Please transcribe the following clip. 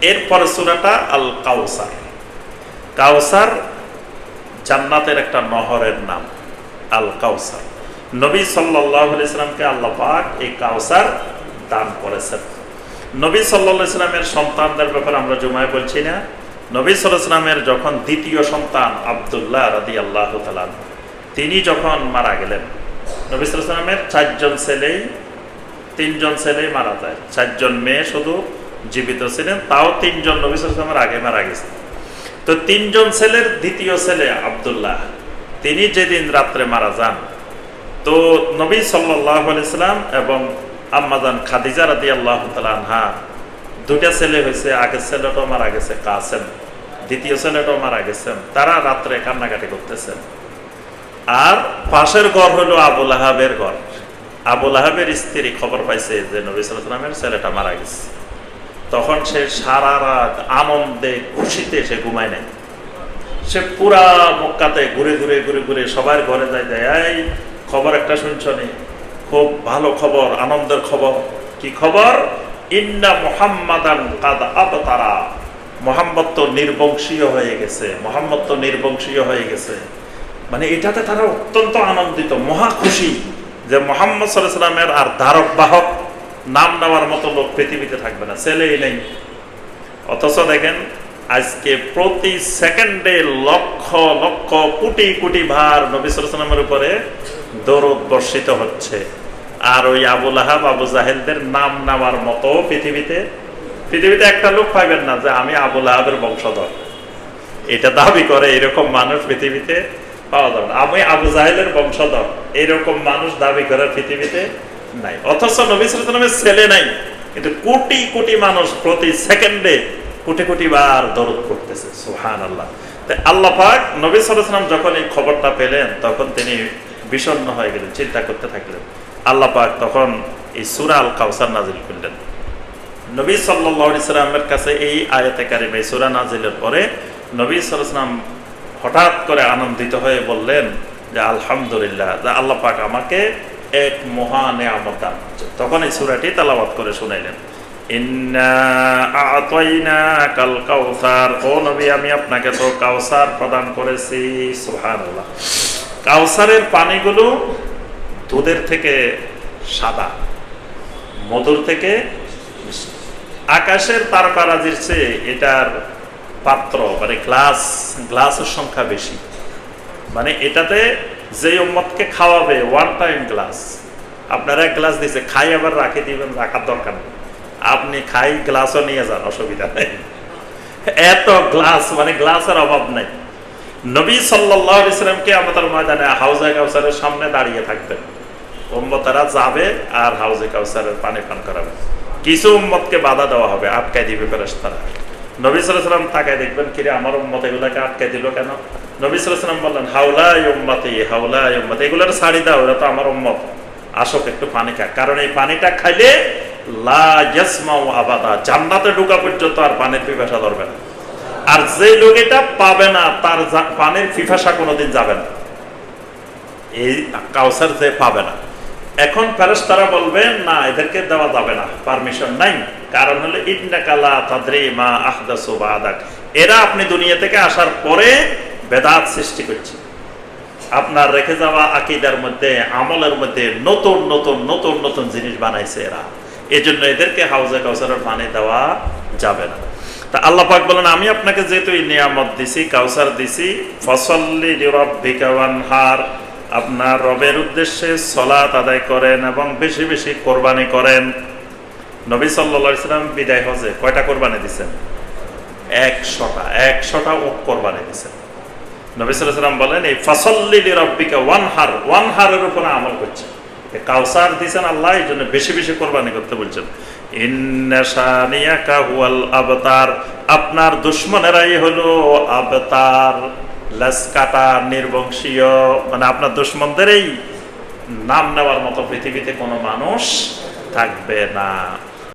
এরপরে সুরাটা আল কাউসার কাউসার জান্নাতের একটা নহরের নাম আল কাউসার নবী সাল্লাহ ইসলামকে আল্লাহ পাক এই কাউসার দান করেছেন। নবী সাল্লাহ সন্তানদের ব্যাপারে আমরা জুমায় বলছি না। নবী সাল্লাহ ইসলামের যখন দ্বিতীয় সন্তান আবদুল্লাহ রাদি আল্লাহ তিনি যখন মারা গেলেন, নবী সাল্লাহ ইসলামের চারজন ছেলেই, তিনজন ছেলেই মারা যায়। চারজন মেয়ে শুধু জীবিত ছিলেন, তাও তিনজন নবী সাল্লাহ আগে মারা গেছে। তো তিনজন ছেলের দ্বিতীয় ছেলে আবদুল্লাহ, তিনি যেদিন রাত্রে মারা যান, তো নবী সাল্লাহ ইসলাম এবং আম্মাজান খাদিজা রাদি আল্লাহ আনহা দুটা ছেলে হয়েছে, আগের ছেলেটাও মারা গেছে, কাসেম, দ্বিতীয় ছেলেটাও মারা গেছেন তারা রাত্রে কান্নাকাটি করতেছেন আর পাশের ঘর হলো আবুল আহাবের ঘর। আবুল আহাবের স্ত্রী খবর পাইছে যে নবী সাল্লামের ছেলেটা মারা গেছে। তখন সে সারা রাত আনন্দে খুশিতে সে ঘুমায় নাই। সে পুরা মক্কাতে ঘুরে ঘুরে ঘুরে ঘুরে সবার ঘরে যায় যায়, এই, খবর একটা শুনছনি খুব ভালো খবর, আনন্দের খবর। কি খবর? ইন্না মোহাম্মদান কাদ আবতারা। মোহাম্মদ তো নির্বংশীয় হয়ে গেছে, মোহাম্মদ তো নির্বংশীয় হয়ে গেছে। মানে এটাতে তারা অত্যন্ত আনন্দিত, মহা খুশি যে মোহাম্মদ সাল্লাহ সাল্লামের আর ধারক বাহক নাম নেওয়ার মতো লোক পৃথিবীতে থাকবে না, ছেলেই নেই। অথচ দেখেন, আজকে প্রতি সেকেন্ডে লক্ষ লক্ষ, কোটি কোটি ভার নবী সালামের উপরে দরদ বর্ষিত হচ্ছে। আর ওই আবুল আহাব আবু জাহেলদের নাম নেওয়ার মতো পৃথিবীতে পৃথিবীতে একটা লোক পাইবেন না যে আমি আবুল আহাবের বংশধর। এটা দাবি করে এরকম মানুষ পৃথিবীতে পাওয়া যাবে আমি আবু জাহেলের বংশধর, এরকম মানুষ দাবি করে পৃথিবীতে নাই। অথচ নবী সালামের ছেলে নাই। কিন্তু কোটি কোটি মানুষ প্রতি সেকেন্ডে কোটি কোটি বার দরদ করতেছে সোহান আল্লাহ আল্লাহ পাক নবী সালাম যখন এই খবরটা পেলেন, তখন তিনি বিষণ্ণ হয়ে গেলেন, চিন্তা করতে থাকলেন। আল্লাহ পাক তখন এই সুরা আল কাউসার নাজিল করলেন। নবী সাল্লামের কাছে এই আয়াতে কারিম এই সুরা নাজিলের পরে নবী সাল্লাম হঠাৎ করে আনন্দিত হয়ে বললেন যে, আলহামদুলিল্লাহ। আল্লাহ পাক আমাকে এক মহা নেয়ামত তখন এই সুরাটি তালাবাদ করে শুনাইলেন। আমি আপনাকে তো কাউসার প্রদান করেছি। কাউসারের পানিগুলো দুধের থেকে সাদা, মধুর থেকে আকাশের তারকারাজির চেয়ে এটার পাত্র মানে গ্লাস, গ্লাসের সংখ্যা বেশি। মানে এটাতে যে উম্মতকে খাওয়াবে ওয়ান টাইম গ্লাস আপনারা এক গ্লাস দিছে, খাই আবার রাখে দিবেন, রাখার দরকার নেই। আপনি খাই গ্লাসও নিয়ে যান, অসুবিধা নেই। এত গ্লাস মানে গ্লাসের অভাব নাই। নবী সাল্লাহ ইসলামকে আমাদের ময়দানে হাউজে কাউসারের সামনে দাঁড়িয়ে থাকবেন উম্মতারা যাবে আর হাউজে কাউসারের পানি পান করাবে। কিছু উম্মতকে বাধা দেওয়া হবে আটকাই দিবে ফেরেস্তারা নবী সাল্লাম তাকায় দেখবেন, কিরে, আমার উম্মত এগুলাকে আটকাই দিল কেন? নবী বললেন দাও তো আমার উম্মত। আসক একটু পানি কারণ এই পানিটা খাইলে আবাদা, জান্নাতে পর্যন্ত আর পানির পিপাসা ধরবে না। আর যে লোক এটা পাবে না, তার পানির পিপাসা কোনোদিন যাবে না। এই কাউসার যে পাবে না। এখন ফেরেস্তারা বলবেন না, এদেরকে দেওয়া যাবে না, পারমিশন নাই। কারণ হলো ইন্নাকালা তাদরি মা এরা আপনি দুনিয়া থেকে আসার পরে বেদাত সৃষ্টি করছে। আপনার রেখে যাওয়া আকিদার মধ্যে, আমলের মধ্যে নতুন নতুন নতুন নতুন জিনিস বানাইছে এরা। এজন্য এদেরকে হাউজে কাউসারের পানি দেওয়া যাবে না। তা আল্লাহ পাক বলেন, আমি আপনাকে যেহেতু এই নিয়ামত দিছি, কাউসার দিছি, ফসল্লি হার আপনার রবের উদ্দেশ্যে সলাত আদায় করেন এবং বেশি বেশি কোরবানি করেন। নবী সাল্লা ইসলাম বিদায় হজে কয়টা কোরবানি দিছেন? একশোটা একশোটা ও কোরবানি দিচ্ছেন নবী বলেন, এই ফসল্লি রব্বিকা ওয়ান হার ওয়ান হারের উপরে আমল করছে কাউসার দিচ্ছেন আল্লাহ, এই জন্য বেশি বেশি কোরবানি করতে বলছেন। আপনার দুশ্মনেরাই হলো আবতার, লেসকাটা নির্বংশীয়। মানে আপনার দুশ্মনদেরই নাম নেওয়ার মতো পৃথিবীতে কোনো মানুষ থাকবে না।